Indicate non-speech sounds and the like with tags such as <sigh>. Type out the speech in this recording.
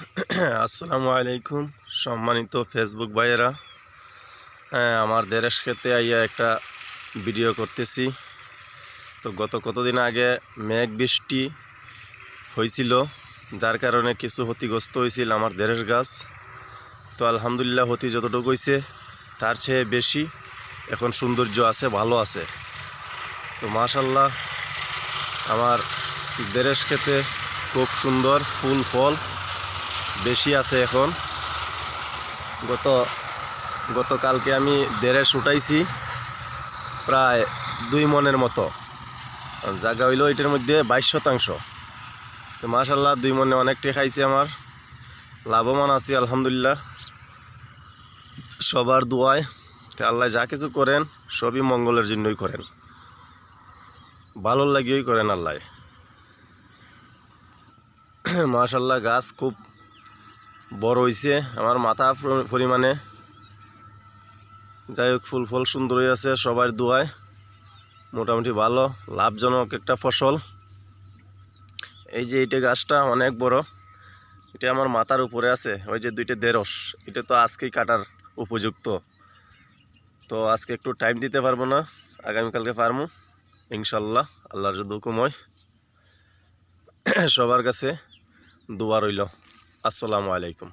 <clears throat> আসসালামু আলাইকুম, সম্মানিত ফেসবুক ভাইয়েরা। হ্যাঁ আমার দেরেশ খেতে আইয়া একটা ভিডিও করতেছি। তো গত কতদিন আগে মেঘ বৃষ্টি হয়েছিল যার কারণে কিছু ক্ষতিগ্রস্ত হয়েছিল আমার দেরেশ গাছ। তো আলহামদুলিল্লাহ ক্ষতি যতটুকু হয়েছে তার চেয়ে বেশি এখন সৌন্দর্য আছে, ভালো আছে। তো মাশাল্লাহ আমার দেরেশ খেতে খুব সুন্দর ফুল, ফল। বেশি আছে এখন। গত, গতকালকে আমি দেড়ে উঠাইছি প্রায় দুই মনের মতো। জায়গা হইল এটার মধ্যে বাইশ শতাংশ। তো মাশাল্লাহ দুই মনে অনেকটাই খাইছে আমার। লাভবান আছি, আলহামদুলিল্লাহ। সবার দোয়ায়। তো আল্লাহ যা কিছু করেন, সবই মঙ্গলের জন্যই করেন। ভালোর লাগিয়েই করেন আল্লাহ। মাশাল্লাহ গাছ খুব বড় হইছে। আমার মাথা পরিমাণে। যাই হোক, ফুল ফল সুন্দর হয়ে আছে সবার দোয়ায়। মোটামুটি ভালো, লাভজনক একটা ফসল। এই যে এইটা গাছটা অনেক বড়। এটা আমার মাথার উপরে আছে, ওই যে দুইটা দেরস এটা তো আজকেই কাটার উপযুক্ত। তো আজকে একটু টাইম দিতে পারব না, আগামীকালকে পারব, ইনশাল্লাহ, আল্লাহর যদি হুকুম সবার কাছে দোয়া রইল। আসসালামু আলাইকুম।